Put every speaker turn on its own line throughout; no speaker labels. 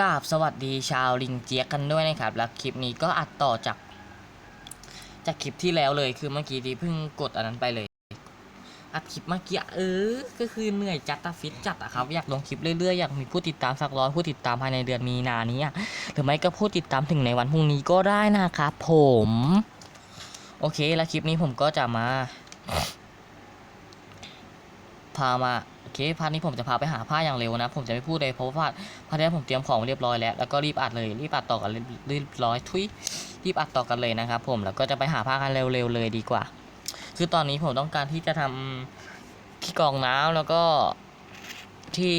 กราบสวัสดีชาวลิงเจียกกันด้วยนะครับแล้วคลิปนี้ก็อัดต่อจาก จากคลิปที่แล้วเลยคือเมื่อกี้ที่เพิ่งกดอันนั้นไปเลย อัดคลิปเมื่อกี้เออ ก็คือเหนื่อยจัดตาฟิตจัดอะครับ อยากลงคลิปเรื่อยๆอยากมีผู้ติดตามสักร้อยผู้ติดตามภายในเดือนมีนานี้หรือไม่ก็ผู้ติดตามถึงในวันพรุ่งนี้ก็ได้นะครับผม โอเคแล้วคลิปนี้ผมก็จะมา พามา เคพาร์ทนี้ผมจะพาไปหาผ้าอย่างเร็วนะ ผมจะไม่พูดเลยเพราะว่าพาร์ทนี้ผมเตรียมของเรียบร้อยแล้ว แล้วก็รีบอัดเลย รีบอัดต่อกันเรียบร้อย ทุย รีบอัดต่อกันเลยนะครับผม แล้วก็จะไปหาผ้ากันเร็วๆเลยดีกว่า คือตอนนี้ผมต้องการที่จะทำที่กองน้ำแล้วก็ที่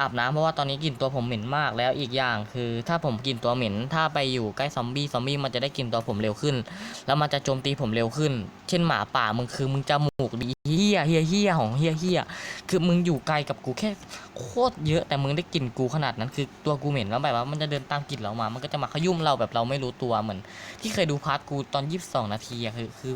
อาบน้ำเพราะว่าตอนนี้กลิ่นตัวผมเหม็นมากแล้วอีกอย่างคือ ถ้าผมกลิ่นตัวเหม็น ถ้าไปอยู่ใกล้ซอมบี้ซอมบี้มันจะได้กลิ่นตัวผมเร็วขึ้น แล้วมันจะโจมตีผมเร็วขึ้น เช่นหมาป่ามึงคือมึงจมูกดีเฮียเฮียเฮียของเฮียเฮียคือมึงอยู่ไกลกับกูแค่โคตรเยอะแต่มึงได้กลิ่นกูขนาดนั้นคือตัวกูเหม็นแล้วแบบว่ามันจะเดินตามกลิ่นเรามา มันก็จะมาขยุ่มเราแบบเราไม่รู้ตัวเหมือน ที่เคยดูพาร์ทกูตอนยี่สิบสองนาทีอะคือคือ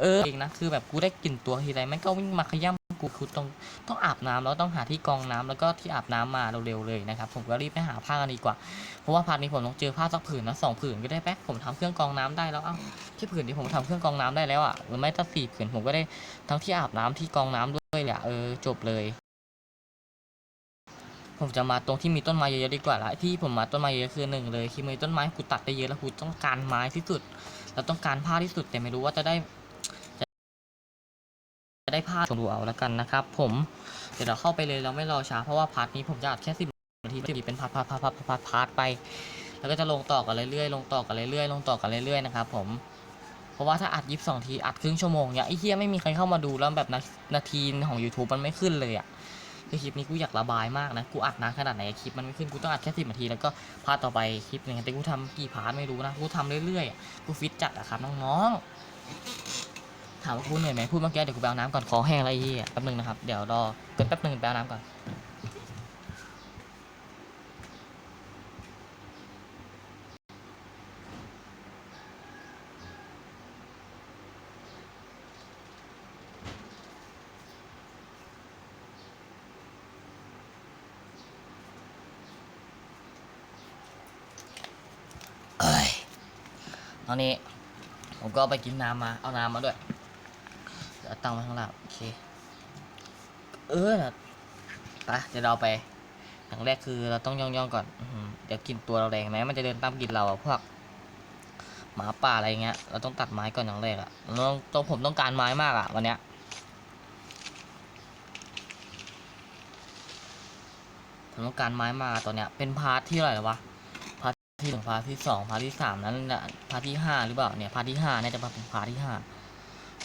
เออเองนะคือแบบกูได้กลิ่นตัวทีไรม่งก็วิ่งมาขย้ำกูคือต้องต้องอาบน้ำแล้วต้องหาที่กองน้ำแล้วก็ที่อาบน้ำมาเร็วๆเลยนะครับผมก็รีบไปหาผ้ากันดีกว่า เพราะว่าพาร์ทนี้ผมต้องเจอผ้าสักผืนนะสองผืนก็ได้แป๊กผมทำเครื่องกองน้ำได้แล้วเอ้าแค่ผืนที่ผมทำเครื่องกองน้ำได้แล้วอะหรือไม่ถ้าสี่ผืนผมก็ได้ทั้งที่อาบน้ำที่กองน้ำด้วยแหละเออจบเลยผมจะมาตรงที่มีต้นไม้เยอะๆดีกว่าละที่ผมมาต้นไม้เยอะคือหนึ่งเลยคือมีต้นไม้กูตัดได้เยอะแล้วกูต้องการไม้ที่สุดเราต้องการผ้าที่สุดแต่ไม่รู้ว่าจะได้ ได้ผ้าชมดูเอาแล้วกันนะครับผมเดี๋ยวเราเข้าไปเลยเราไม่รอช้าเพราะว่าพาร์ทนี้ผมจะอัดแค่สิบนาทีสิบเป็นพาร์ทพาร์ทพาร์ทพาร์ทพาร์ทไป แล้วก็จะลงต่อกันเรื่อยๆลงต่อกันเรื่อยๆลงต่อกันเรื่อยๆนะครับผมเพราะว่าถ้าอัดยิบสองทีอัดครึ่งชั่วโมงเนี่ยไอ้เฮียไม่มีใครเข้ามาดูแล้วแบบนาทีของ YouTube มันไม่ขึ้นเลยอะคือคลิปนี้กูอยากระบายมากนะ กูอัดนานขนาดไหนคลิปมันไม่ขึ้น กูต้องอัดแค่สิบนาทีแล้วก็พาร์ทต่อไปคลิปหนึ่งแต่กูทำกี่พาร์ทไม่รู้นะ กูทำเรื่อยๆ กูฟิตจัดอะครับน้องๆ ถามว่าพูดเหนื่อยไหมพูดเมื่อกี้เดี๋ยวกูไปเอาน้ำก่อนคอแห้งแล้วไอ้เหี้ยแป๊บนึงนะครับเดี๋ยวรอเกินแป๊บนึงไปเอาน้ำก่อนเอ้ยตอนนี้ผมก็ไปกินน้ำมาเอาน้ำมาด้วย ตังไว้ข้างล่างโอเค เออนะไปเดี๋ยวเราไปอย่างแรกคือเราต้องย่องๆก่อนอื้อหือเดี๋ยวกินตัวเราแรงไหมมันจะเดินตามกินเราอะพวกหมาป่าอะไรเงี้ย เราต้องตัดไม้ก่อนอย่างแรกอะเราต้องผมต้องการไม้มากอะวันเนี้ยผมต้องการไม้มากตอนเนี้ย เป็นพาร์ทที่เท่าไหร่แล้ววะพาร์ทที่หนึ่งพาร์ทที่สองพาร์ทที่สามนั้นน่ะพาร์ทที่ห้าหรือเปล่าเนี่ยพาร์ทที่ห้าเนี่ยจะเป็นพาร์ทที่ห้า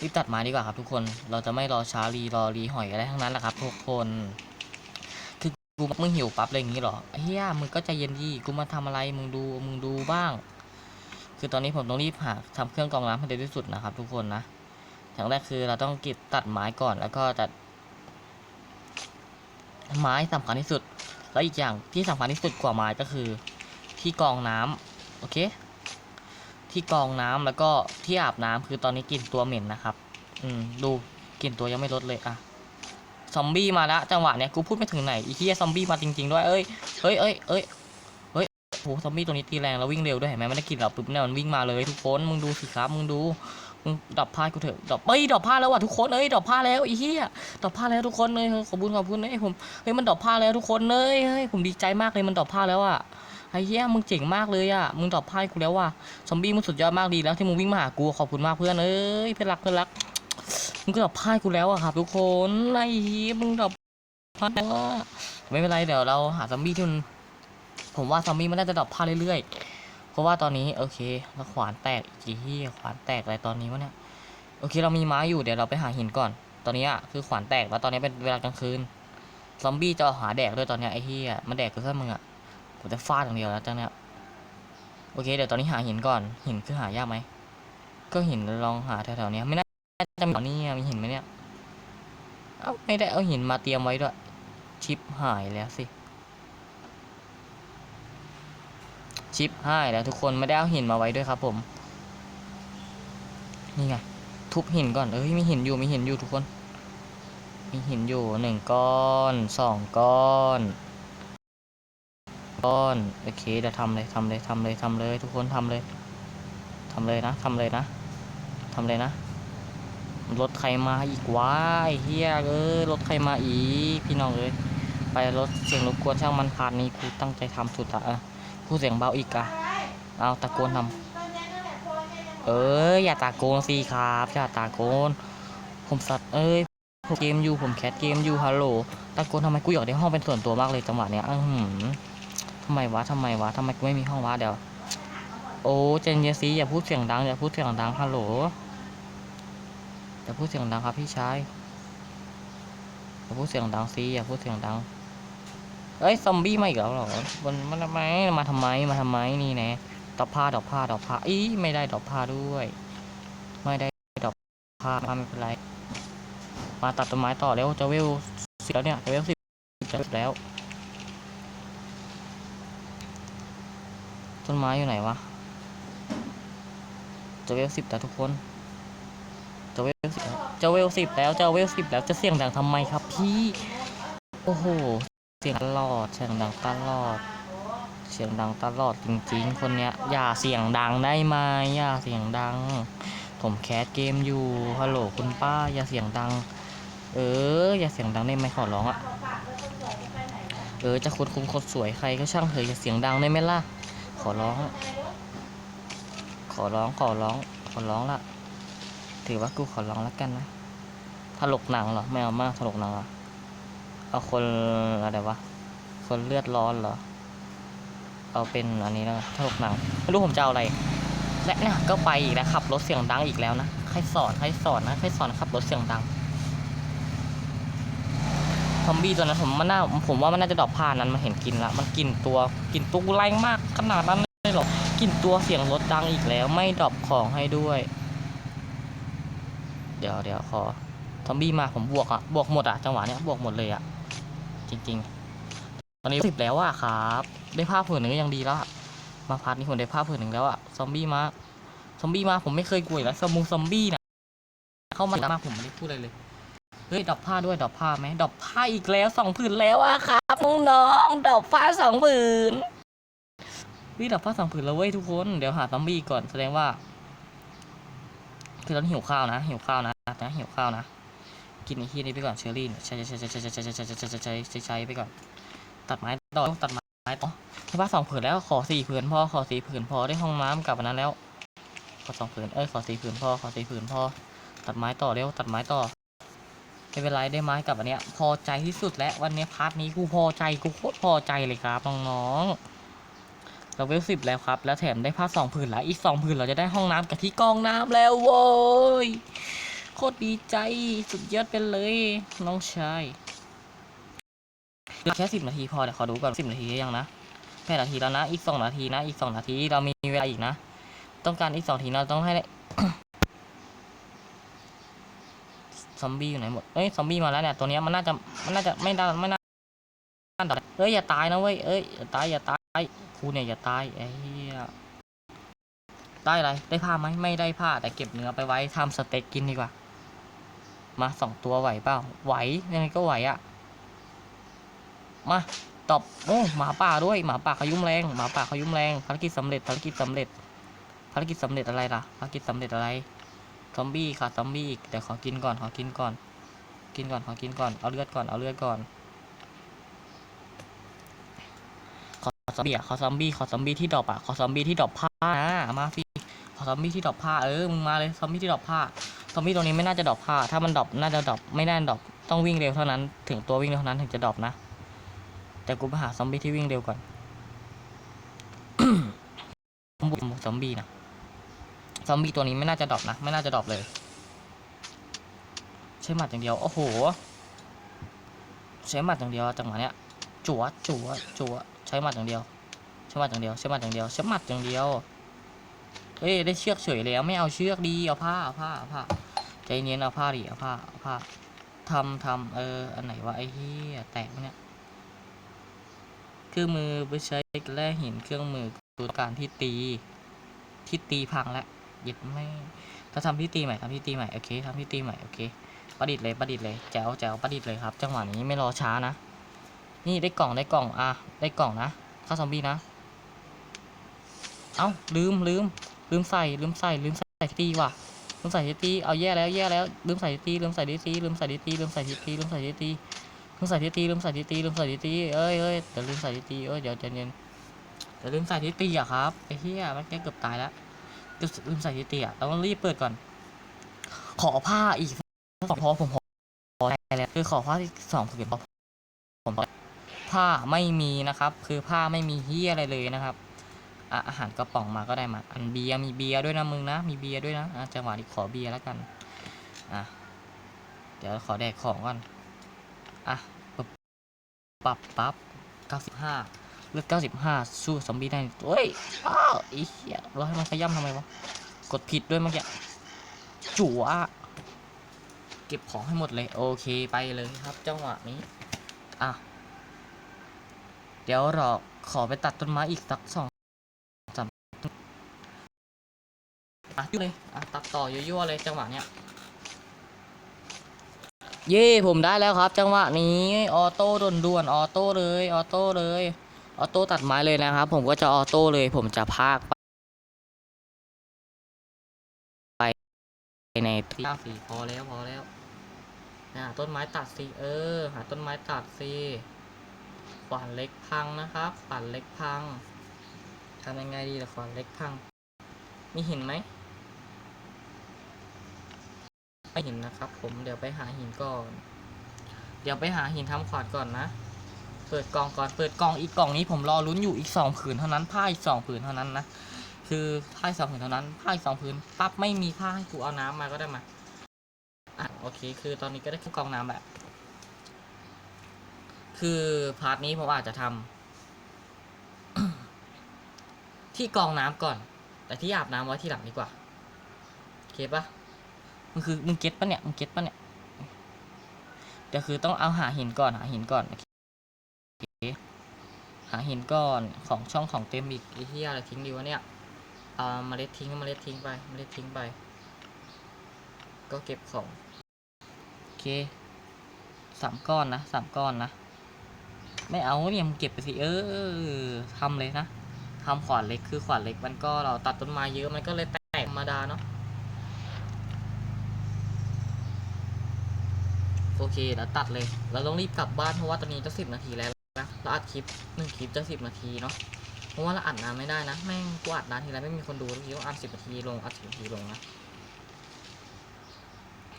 รีบตัดไม้ดีกว่าครับทุกคน เราจะไม่รอช้ารีรอรีหอยอะไรทั้งนั้นแหละครับทุกคน คือกูมึงหิวปั๊บอะไรอย่างงี้เหรอเฮียมึงก็ใจเย็นดีกูมาทำอะไรมึงดูมึงดูบ้าง คือตอนนี้ผมต้องรีบหาทำเครื่องกรองน้ำให้เร็วที่สุดนะครับทุกคนนะอย่างแรกคือเราต้องกิดตัดไม้ก่อนแล้วก็ตัดไม้สำคัญที่สุด แล้วอีกอย่างที่สำคัญที่สุดกว่าไม้ก็คือ ที่กรองน้ำโอเค ที่กรองน้ำแล้วก็ที่อาบน้ำคือตอนนี้กลิ่นตัวเหม็นนะครับ อืมดูกลิ่นตัวยังไม่ลดเลยอะซอมบี้มาล้วจังหวะเนี้ยกูพูดไม่ถึงไหนอีที่ซอมบี้มาจริงๆด้วยเอ้ยเอ้ยเอ้ยเอ้ยเฮ้ยโหซอมบี้ตัวนี้ตีแรงแล้ววิ่งเร็วด้วยเห็นไหมไม่ได้กลิ่นเราปุ๊บเนี่ยมันวิ่งมาเลยทุกคนมึงดูสิครับมึงดูมึงดับผ้ากูเถอะดับเอ้ยดับผ้าแล้วว่ะทุกคนเอ้ยดับผ้าแล้วอีเหี้ยดับผ้าแล้วทุกคนเลยขอบคุณขอบคุณเอ้ยผมเฮ้ยมันดับผ้าแล้วทุกคนเลยเฮ้ยผมดีใจมากเลยมันดับผ้าแล้วอะ ไอ้เหี้ยมึงเจ๋งมากเลยอะ มึงตอบไพ่กูแล้วว่ะ ซอมบี้มึงสุดยอดมากดีแล้วที่มึงวิ่งมาหากูขอบคุณมากเพื่อนเอ้ยเพื่อนรักเพื่อนรัก มึงก็ตอบไพ่กูแล้วอะครับทุกคนไอ้เหี้ยมึงตอบไพ่แล้วไม่เป็นไรเดี๋ยวเราหาซอมบี้ที่มันผมว่าซอมบี้มันน่าจะดรอปผ้าเรื่อยๆ เพราะว่าตอนนี้โอเคแล้วขวานแตกอีกเหี้ยขวานแตกอะไรตอนนี้วะเนี่ย โอเคเรามีไม้อยู่เดี๋ยวเราไปหาหินก่อน ตอนนี้อะคือขวานแตกแล้วตอนนี้เป็นเวลากลางคืน ซอมบี้จะหาแดกด้วยตอนนี้ไอ้เหี้ยมันแดกกูซะมึงอะ ผมจะฟาดอย่างเดียวแล้วจังเนี้ยโอเคเดี๋ยวตอนนี้หาหินก่อนหินคือหายากไหมก็หินลองหาแถวๆเนี้ยไม่น่าจะมีนี่มีหินไหมเนี่ยเอาไม่ได้เอาหินมาเตรียมไว้ด้วยชิปหายแล้วสิชิปหายแล้วทุกคนไม่ได้เอาหินมาไว้ด้วยครับ ผมนี่ไงทุบหินก่อนเอ้ยมีหินอยู่มีหินอยู่ทุกคน มีหินอยู่หนึ่งก้อนสองก้อน ก้อนโอเคเดี๋ยวทำเลยทำเลยทำเลยทำเลย ทุกคนทำเลยทำเลยนะทำเลยนะทำเลยนะรถใครมาอีกวะไอ้เฮียเอ้ยรถใครมาอีกพี่น้องเอ้ยไปรถเสียงรบกวนช่างมันพาร์ทนี้กูตั้งใจทำสุดอะเออพูดเสียงเบาอีกอะเอาตะโกนทำเอ้ยอย่าตะโกนสิครับอย่าตะโกน ผมสัตว์เอ้ยผมเกมอยู่ผมแคสเกมอยู่ฮัลโหลตะโกนทำไมกูอยากได้ห้องเป็นส่วนตัวมากเลยจังหวะเนี้ยอือหือำไมวะทำไมวะทำไมกูไม่มีห้องวะเดี๋ยว โอ้เจนเยซีอย่าพูดเสียงดังอย่าพูดเสียงดังฮัลโหลอย่าพูดเสียงดังครับพี่ชายอย่าพูดเสียงดังสิอย่าพูดเสียงดังเอ้ยซอมบี้มาอีกแล้วเหรอมันมันทำไมมาทำไมมาทำไมนี่แน่ดอกผ้าดอกผ้าดอกผ้าอีไม่ได้ดอกผ้าด้วย ไม่ได้ดอกผ้าไม่เป็นไร มาตัดต้นไม้ต่อแล้วจะเวลสิบแล้วเนี่ยจะเวลสิบจะสิบแล้ว ต้นไม้อยู่ไหนวะจะเวลสิบแล้วทุกคนจะเวลสิบแล้วจะเวลสิบแล้วจะเวลสิบแล้วจะเสียงดังทำไมครับพี่ โอ้โห เสียงตลอด เสียงดังตลอด เสียงดังตลอดจริงๆ คนเนี้ย อย่าเสียงดังได้ไหมอย่าเสียงดัง ผมแคสเกมอยู่ ฮัลโหลคุณป้า อย่าเสียงดัง เออ อย่าเสียงดังได้ไหมขอร้องอะเออ จะคนคุมคนสวยใครก็ช่างเถอะอย่าเสียงดังได้ไหมล่ะ ขอร้อง ขอร้อง ขอร้อง ขอร้องละ ถือว่ากูขอร้องแล้วกันนะถลกหนังเหรอ ไม่เอามากถลกหนังเหรอเอาคนอะไรวะ คนเลือดร้อนเหรอ เอาเป็นอันนี้แล้วถลกหนัง ไม่รู้ผมจะเอาอะไร และเนี่ยก็ไปอีกแล้วขับรถเสียงดังอีกแล้วนะ ใครสอน ใครสอนนะ ใครสอนขับรถเสียงดัง ซอมบี้ตัวนั้นผมมันน่าผมว่ามันน่าจะดรอกผ้านั้นมาเห็นกินละมันกินตัวกินตัวแรงมากขนาดนั้นเลยหรอกินตัวเสียงรถดังอีกแล้ว ไม่ดรอปของให้ด้วย เดี๋ยวเดี๋ยวขอซอมบี้มาผมบวกอะบวกหมดอะจังหวะเนี้ยบวกหมดเลยอะจริง ๆ ตอนนี้สิบแล้วอะครับ ได้ผ้าผืนหนึ่งยังดีแล้วมาพาร์ทนี้ผมได้ผ้าผืนหนึ่งแล้วอะซอมบี้มาซอมบี้มาผมไม่เคยกลัวแล้วซอมมูซอมบี้นะเข้ามามาผมไม่ได้พูดอะไรเลย เฮ้ยดอกผ้าด้วยดอกผ้าไหมดอกผ้าอีกแล้วสองผืนแล้วอะครับน้องๆดอกผ้าสองผืนวิดอกผ้าสองผืนแล้วเว้ยทุกคนเดี๋ยวหาซอมบี้ก่อนแสดงว่า คือตอนหิวข้าวนะหิวข้าวนะนะหิวข้าวนะกินไอ้ที่นี้ไปก่อนเชอรี่ใช้ใช้ใช้ใช้ใช้ใช้ใช้ใช้ใช้ใช้ใช้ใช้ใช้ไปก่อน ตัดไม้ต่อตัดไม้ต่อที่ผ้าสองผืนแล้วขอสี่ผืนพอขอสี่ผืนพอได้ห้องน้ำกลับวันนั้นแล้วขอสองผืนเอ้ยขอสี่ผืนพอขอสี่ผืนพอตัดไม้ต่อเร็วตัดไม้ต่อ ไม่เป็นไรได้ไม้กับอันเนี้ย พอใจที่สุดแล้ววันนี้พาร์ทนี้กูพอใจกูโคตรพอใจเลยครับน้องๆเราเวลสิบแล้วครับ แล้วแถมได้ผ้าสองผืนแล้วอีกสองผืนเราจะได้ห้องน้ำกับที่กองน้ำแล้วโว้ยโคตรดีใจสุดยอดไปเลย น้องชายแค่สิบนาทีพอเดี๋ยวขอดูก่อนสิบนาทียังนะแปดนาทีแล้วนะอีกสองนาทีนะ อีกสองนาทีเรามีเวลาอีกนะ ต้องการอีกสองนาทีเราต้องให้ได้ ซอมบี้อยู่ไหนหมดเอ้ยซอมบี้มาแล้วเนี่ยตัวเนี้ยมันน่าจะมันน่าจะไม่ได้ไม่น่าเอ้ยอย่าตายนะเว้ยเอ้ยอย่าตายอย่าตายครูเนี่ยอย่าตายไอ้เหี้ยได้อะไรได้ผ้าไหมไม่ได้ผ้าแต่เก็บเนื้อไปไว้ทำสเต็กกินดีกว่า มาสองตัวไหวเปล่าไหวยังไงก็ไหวอะมาตอบโอ้หมาป่าด้วยหมาป่าเขายุ่มแรงหมาป่าเขายุ่มแรงภารกิจสำเร็จภารกิจสำเร็จภารกิจสำเร็จอะไรล่ะภารกิจสำเร็จอะไร ซอมบี้ค่ะซอมบี้อีกเดี๋ยวขอกินก่อนขอกินก่อน กินก่อนขอกินก่อนเอาเลือดก่อนเอาเลือดก่อนขอซอมบี้อะขอซอมบี้ขอซอมบี้ที่ดรอปอะขอซอมบี้ที่ดรอปผ้านะมาสิขอซอมบี้ที่ดรอปผ้าเออมึงมาเลยซอมบี้ที่ดรอปผ้าซอมบี้ตัวนี้ไม่น่าจะดรอปผ้า ถ้ามันดรอปน่าจะดรอปไม่น่าดรอปต้องวิ่งเร็วเท่านั้น ถึงตัววิ่งเร็วเท่านั้นถึงจะดรอปนะ แต่กูไปหาซอมบี้ที่วิ่งเร็วก่อนซอมบี้นะ อมบี้ตัวนี้ไม่น่าจะดรอปนะ ไม่น่าจะดรอปเลย ใช้หมัดอย่างเดียว โอ้โห ใช้หมัดอย่างเดียวจังหวะเนี้ยจั่วจั่วจั่วใช้หมัดอย่างเดียว ใช้หมัดอย่างเดียว ใช้หมัดอย่างเดียว ใช้หมัดอย่างเดียวเฮ้ย ได้เชือกเฉยแล้ว ไม่เอาเชือกดี เอาผ้า เอาผ้า เอาผ้า ใจเย็นเอาผ้าดิ เอาผ้า เอาผ้าทำทำเออ อันไหนวะไอ้เหี้ยแตกเนี่ยเครื่องมือไปใช้แร่หินเครื่องมือตัวการที่ตี ที่ตีพังแล้ว ยิบไม่ถ้าทำที่ตีใหม่ทำที่ตีใหม่โอเคทำที่ตีใหม่โอเคประดิษฐ์เลยประดิษฐ์เลยแจ๋วแจ๋วประดิษฐ์เลยครับ จังหวะนี้ไม่รอช้านะ นี่ได้กล่องได้กล่องอะได้กล่องนะฆ่าซอมบี้นะ เอ้าลืมลืมลืมใส่ลืมใส่ลืมใส่ตีว่ะลืมใส่ตีเอาแย่แล้วแย่แล้วลืมใส่ตีลืมใส่ตีลืมใส่ตีลืมใส่ตีลืมใส่ตีลืมใส่ตีลืมใส่ตีลืมใส่ตีเอ้ยเอ้ยเดี๋ยวลืมใส่ตีเอ้ยเดี๋ยวใจเย็นเดี๋ยวลืมใส่ตีอะครับไอ้เหี้ยมันแกเกือบตายแล้ว ลืมใส่ตีอะเราต้องรีบเปิดก่อน ขอผ้าอีกสองพอผมพอได้แล้วคือขอผ้าที่สองผืนพอผมพอผ้าไม่มีนะครับ คือผ้าไม่มีเหี้ยอะไรเลยนะครับอาหารกระป๋องมาก็ได้มา อันเบียร์มีเบียร์ด้วยนะมึงนะ มีเบียร์ด้วยนะจังหวะนี้ขอเบียร์แล้วกัน อะ เดี๋ยวขอแดกของก่อน อะปึ๊บปับปั๊บเก้าสิบห้า เลือดเก้าสิบห้าสู้ซอมบี้ได้เฮ้ยอ้าวอีเหี้ยเราให้มันขย้ำทำไมวะ กดผิดด้วยเมื่อกี้จั่วเก็บของให้หมดเลย โอเคไปเลยครับจังหวะนี้ อะ เดี๋ยวรอขอไปตัดต้นไม้อีกสักสองอะยุ่เลย อะ ตัดต่อยั่วๆเลยจังหวะเนี้ยเย่ผมได้แล้วครับ จังหวะนี้ ออโต้ด่วนๆออโต้เลย ออโต้เลย ออโต้ตัดไม้เลยนะครับ ผมก็จะออโต้เลย ผมจะพากไปไปในที่สีพอแล้วพอแล้วนะต้นไม้ตัดสิเออ หาต้นไม้ตัดสิขวานเล็กพังนะครับขวานเล็กพังทำยังไงดีล่ะขวานเล็กพัง มีหินไหมไม่ห็นนะครับ ผมเดี๋ยวไปหาหินก่อน เดี๋ยวไปหาหินทำขวานก่อนนะ เปิดกล่องก่อน เปิดกล่องอีกกล่องนี้ผมรอลุ้นอยู่อีกสองผืนเท่านั้นผ้าอีกสองผืนเท่านั้นนะคือผ้าอีกสองผืนเท่านั้นผ้าอีกสองผืนปั๊บไม่มีผ้าให้กูเอาน้ำมาก็ได้มาอะโอเค คือตอนนี้ก็ได้แค่กล่องน้ำแหละคือพาร์ทนี้ผมอาจจะทำที่กองน้ำก่อน แต่ที่อาบน้ำไว้ที่หลังดีกว่าโอเคปะมึงคือมึงเก็ตปะเนี่ยมึงเก็ตปะเนี่ยเดี๋ยวคือต้องเอาหาหินก่อนหาหินก่อนโอเค หาหินก่อนของช่องของเต็มอีกไอ้ที่อะไรทิ้งดีวะเนี่ยเอาเมล็ดทิ้งเมล็ดทิ้งไปเมล็ดทิ้งไป ก็เก็บของโอเคสามก้อนนะสามก้อนนะ ไม่เอาเนี่ยมึงเก็บไปสิเออทำเลยนะทำขวานเล็กคือขวานเล็กมันก็เราตัดต้นไม้เยอะมันก็เลยแตกธรรมดาเนาะโอเคแล้วตัดเลย เราต้องรีบกลับบ้านเพราะว่าตอนนี้จะสิบนาทีแล้ว นะเราอัดคลิปหนึ่งคลิปจะสิบนาทีเนาะเพราะว่าเราอัดนานไม่ได้นะแม่งกูอัดนานทีไรไม่มีคนดูทุกทีต้องอัดสิบนาทีลงอัดสิบนาทีลงนะ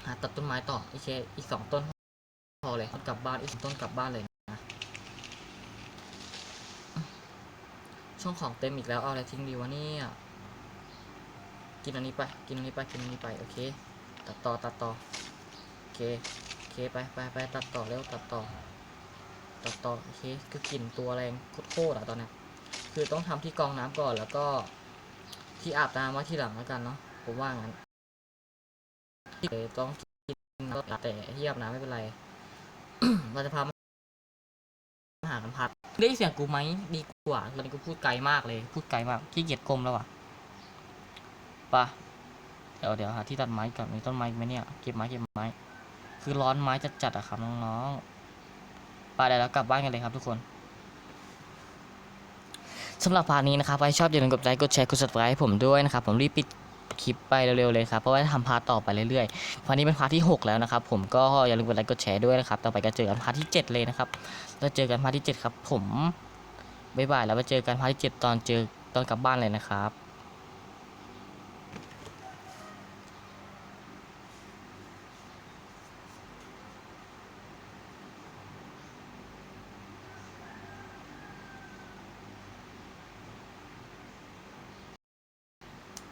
หาตัดต้นไม้ต่ออีกแค่อีกสองต้นพอเลยกลับบ้านอีกสองต้นกลับบ้านเลยนะช่องของเต็มอีกแล้วเอาอะไรทิ้งดีวะเนี่ยกินอันนี้ไปกินอันนี้ไปกินอันนี้ไปโอเค ตัดต่อตัดต่อโอเคโอเคไปไปไปตัดต่อเร็วตัดต่อ ตัดต่อโอเคคือกลิ่นตัวแรงโคตรๆอะตอนนี้คือต้องทำที่กองน้ำก่อนแล้วก็ ที่อาบน้ำไว้ที่หลังแล้วกันเนาะผมว่างั้นเดี๋ยวต้องกินน้ำแต่ที่อาบน้ำไม่เป็นไรเราจะพามาหากันพัดได้เสียงกูไหมดีกว่าตอนนี้กูพูดไกลมากเลย พูดไกลมากขี้เกียจกลมแล้วอะปะเดี๋ยวเดี๋ยวหาที่ตัดไม้ก่อนมีต้นไม้ไหมเนี่ยเก็บไม้เก็บไม้ คือร้อนไม้จัดจัดอะครับน้องๆ ไปเดี๋ยวกลับบ้านกันเลยครับทุกคนสำหรับพาร์ทนี้นะครับใครชอบอย่าลืมกดไลค์กดแชร์กด subscribe ให้ผมด้วยนะครับ ผมรีบปิดคลิปไปเร็วๆเลยครับ เพราะว่าจะทำพาร์ทต่อไปเรื่อยๆพาร์ทนี้เป็นพาร์ทที่ 6 แล้วนะครับ ผมก็อย่าลืมกดไลค์กดแชร์ด้วยนะครับ ต่อไปก็เจอกันพาร์ทที่ 7 เลยนะครับ แล้วเจอกันพาร์ทที่ 7 ครับ ผมบ๊ายบายแล้วไปเจอกันพาร์ทที่ 7 ตอนเจอตอนกลับบ้านเลยนะครับ